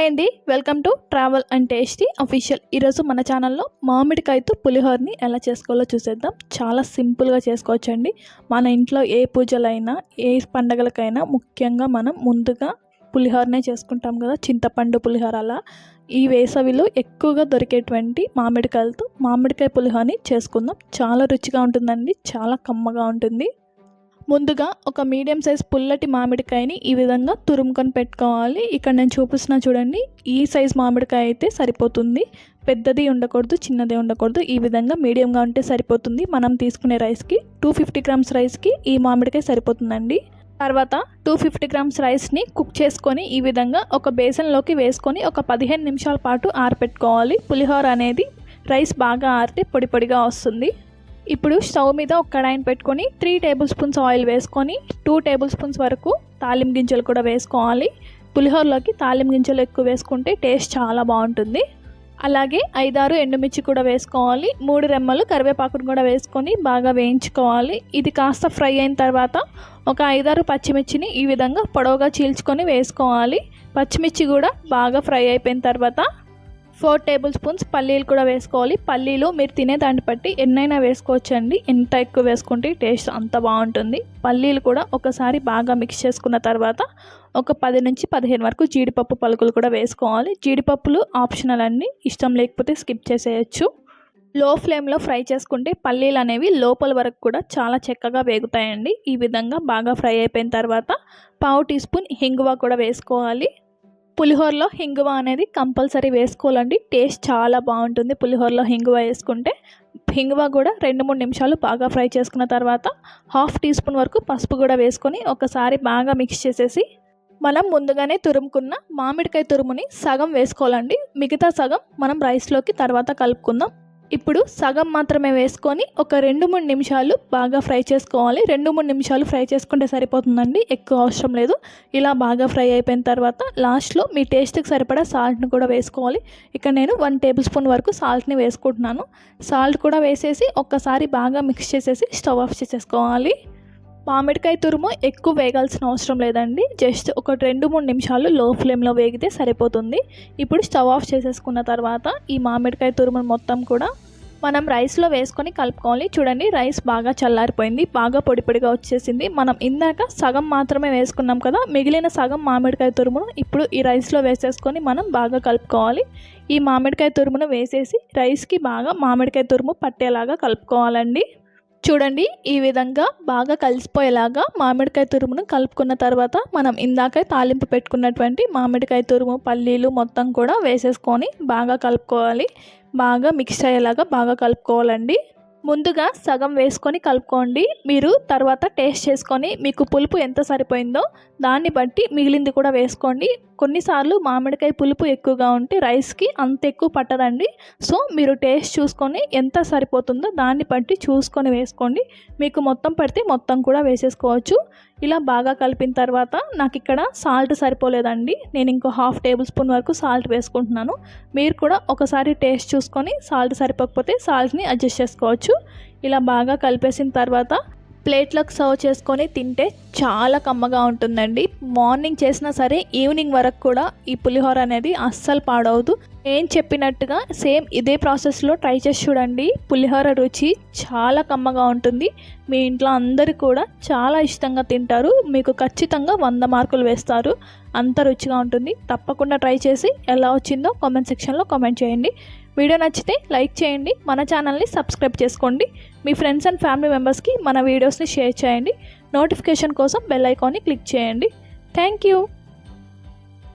Hi అండి welcome to travel and tasty official ఈరోజు మన ఛానల్లో మామిడికాయతో పులిహోరని ఎలా చేసుకోవాలో చూసేద్దాం. చాలా సింపుల్గా చేసుకోవచ్చండి. మన ఇంట్లో ఏ పూజలైనా ఏ పండగలకైనా ముఖ్యంగా మనం ముందుగా పులిహోరనే చేసుకుంటాం కదా చింతపండు పులిహోర అలా. ఈ వేసవిలో ఎక్కువగా దొరికేటువంటి మామిడికాయలతో మామిడికాయ పులిహోరని చేసుకుందాం. చాలా రుచిగా ఉంటుందండి చాలా కమ్మగా ఉంటుంది. ముందుగా ఒక మీడియం సైజ్ పుల్లటి మామిడికాయని ఈ విధంగా తురుముకొని పెట్టుకోవాలి. ఇక్కడ నేను చూపిస్తున్నా చూడండి ఈ సైజ్ మామిడికాయ అయితే సరిపోతుంది. పెద్దది ఉండకూడదు చిన్నది ఉండకూడదు. ఈ విధంగా మీడియంగా ఉంటే సరిపోతుంది. మనం తీసుకునే రైస్కి టూ ఫిఫ్టీ గ్రామ్స్ రైస్కి ఈ మామిడికాయ సరిపోతుందండి. తర్వాత టూ ఫిఫ్టీ గ్రామ్స్ రైస్ని కుక్ చేసుకొని ఈ విధంగా ఒక బేసన్లోకి వేసుకొని ఒక పదిహేను నిమిషాల పాటు ఆరపెట్టుకోవాలి. పులిహోర అనేది రైస్ బాగా ఆరితే పొడి పొడిగా వస్తుంది. ఇప్పుడు స్టవ్ మీద ఒక కడాయిని పెట్టుకొని త్రీ టేబుల్ స్పూన్స్ ఆయిల్ వేసుకొని టూ టేబుల్ స్పూన్స్ వరకు తాలిం గింజలు కూడా వేసుకోవాలి. పులిహోరలోకి తాలిం గింజలు ఎక్కువ వేసుకుంటే టేస్ట్ చాలా బాగుంటుంది. అలాగే ఐదారు ఎండుమిర్చి కూడా వేసుకోవాలి. మూడు రెమ్మలు కరివేపాకును కూడా వేసుకొని బాగా వేయించుకోవాలి. ఇది కాస్త ఫ్రై అయిన తర్వాత ఒక ఐదారు పచ్చిమిర్చిని ఈ విధంగా పొడవుగా చీల్చుకొని వేసుకోవాలి. పచ్చిమిర్చి కూడా బాగా ఫ్రై అయిపోయిన తర్వాత ఫోర్ టేబుల్ స్పూన్స్ పల్లీలు కూడా వేసుకోవాలి. పల్లీలు మీరు తినే దాన్ని బట్టి ఎన్నైనా వేసుకోవచ్చండి. ఎంత ఎక్కువ వేసుకుంటే టేస్ట్ అంత బాగుంటుంది. పల్లీలు కూడా ఒకసారి బాగా మిక్స్ చేసుకున్న తర్వాత ఒక పది నుంచి పదిహేను వరకు జీడిపప్పు పలుకులు కూడా వేసుకోవాలి. జీడిపప్పులు ఆప్షనల్ అండి. ఇష్టం లేకపోతే స్కిప్ చేసేయచ్చు. లో ఫ్లేమ్లో ఫ్రై చేసుకుంటే పల్లీలు అనేవి లోపల వరకు కూడా చాలా చక్కగా వేగుతాయండి. ఈ విధంగా బాగా ఫ్రై అయిపోయిన తర్వాత పావు టీ స్పూన్ హింగువ కూడా వేసుకోవాలి. పులిహోరలో హింగువ అనేది కంపల్సరీ వేసుకోవాలండి. టేస్ట్ చాలా బాగుంటుంది పులిహోరలో హింగువ వేసుకుంటే. హింగువ కూడా రెండు మూడు నిమిషాలు బాగా ఫ్రై చేసుకున్న తర్వాత హాఫ్ టీ స్పూన్ వరకు పసుపు కూడా వేసుకొని ఒకసారి బాగా మిక్స్ చేసేసి మనం ముందుగానే తురుముకున్న మామిడికాయ తురుముని సగం వేసుకోవాలండి. మిగతా సగం మనం రైస్లోకి తర్వాత కలుపుకుందాం. ఇప్పుడు సగం మాత్రమే వేసుకొని ఒక రెండు మూడు నిమిషాలు బాగా ఫ్రై చేసుకోవాలి. రెండు మూడు నిమిషాలు ఫ్రై చేసుకుంటే సరిపోతుందండి. ఎక్కువ అవసరం లేదు. ఇలా బాగా ఫ్రై అయిపోయిన తర్వాత లాస్ట్లో మీ టేస్ట్కి సరిపడా సాల్ట్ని కూడా వేసుకోవాలి. ఇక్కడ నేను వన్ టేబుల్ స్పూన్ వరకు సాల్ట్ని వేసుకుంటున్నాను. సాల్ట్ కూడా వేసేసి ఒక్కసారి బాగా మిక్స్ చేసేసి స్టవ్ ఆఫ్ చేసేసుకోవాలి. మామిడికాయ తురుము ఎక్కువ వేగాల్సిన అవసరం లేదండి. జస్ట్ ఒక రెండు మూడు నిమిషాలు లో ఫ్లేమ్లో వేగితే సరిపోతుంది. ఇప్పుడు స్టవ్ ఆఫ్ చేసేసుకున్న తర్వాత ఈ మామిడికాయ తురుము మొత్తం కూడా మనం రైస్లో వేసుకొని కలుపుకోవాలి. చూడండి రైస్ బాగా చల్లారిపోయింది. బాగా పొడి పొడిగా వచ్చేసింది. మనం ఇందాక సగం మాత్రమే వేసుకున్నాం కదా మిగిలిన సగం మామిడికాయ తురుమును ఇప్పుడు ఈ రైస్లో వేసేసుకొని మనం బాగా కలుపుకోవాలి. ఈ మామిడికాయ తురుమును వేసేసి రైస్కి బాగా మామిడికాయ తురుము పట్టేలాగా కలుపుకోవాలండి. చూడండి ఈ విధంగా బాగా కలిసిపోయేలాగా మామిడికాయ తురుమును కలుపుకున్న తర్వాత మనం ఇందాక తాలింపు పెట్టుకున్నటువంటి మామిడికాయ తురుము పల్లీలు మొత్తం కూడా వేసేసుకొని బాగా కలుపుకోవాలి. బాగా మిక్స్ అయ్యేలాగా బాగా కలుపుకోవాలండి. ముందుగా సగం వేసుకొని కలుపుకోండి. మీరు తర్వాత టేస్ట్ చేసుకొని మీకు పులుపు ఎంత సరిపోయిందో దాన్ని బట్టి మిగిలింది కూడా వేసుకోండి. కొన్నిసార్లు మామిడికాయ పులుపు ఎక్కువగా ఉంటే రైస్కి అంత ఎక్కువ పట్టదండి. సో మీరు టేస్ట్ చూసుకొని ఎంత సరిపోతుందో దాన్ని బట్టి చూసుకొని వేసుకోండి. మీకు మొత్తం పడితే మొత్తం కూడా వేసేసుకోవచ్చు. ఇలా బాగా కలిపిన తర్వాత నాకు ఇక్కడ సాల్ట్ సరిపోలేదండి. నేను ఇంకో హాఫ్ టేబుల్ స్పూన్ వరకు సాల్ట్ వేసుకుంటున్నాను. మీరు కూడా ఒకసారి టేస్ట్ చూసుకొని సాల్ట్ సరిపోకపోతే సాల్ట్ని అడ్జస్ట్ చేసుకోవచ్చు. ఇలా బాగా కలిపేసిన తర్వాత ప్లేట్లోకి సర్వ్ చేసుకొని తింటే చాలా కమ్మగా ఉంటుందండి. మార్నింగ్ చేసినా సరే ఈవినింగ్ వరకు కూడా ఈ పులిహోర అనేది అస్సలు పాడవదు. నేను చెప్పినట్టుగా సేమ్ ఇదే ప్రాసెస్లో ట్రై చేసి చూడండి. పులిహోర రుచి చాలా కమ్మగా ఉంటుంది. మీ ఇంట్లో అందరూ కూడా చాలా ఇష్టంగా తింటారు. మీకు ఖచ్చితంగా వంద మార్కులు వేస్తారు. అంత రుచిగా ఉంటుంది. తప్పకుండా ట్రై చేసి ఎలా వచ్చిందో కామెంట్ సెక్షన్లో కామెంట్ చేయండి. వీడియో నచ్చితే లైక్ చేయండి మన ఛానల్ని సబ్స్క్రైబ్ చేసుకోండి మీ ఫ్రెండ్స్ అండ్ ఫ్యామిలీ మెంబర్స్కి మన వీడియోస్ని షేర్ చేయండి నోటిఫికేషన్ కోసం బెల్ ఐకాన్ని క్లిక్ చేయండి. Thank you.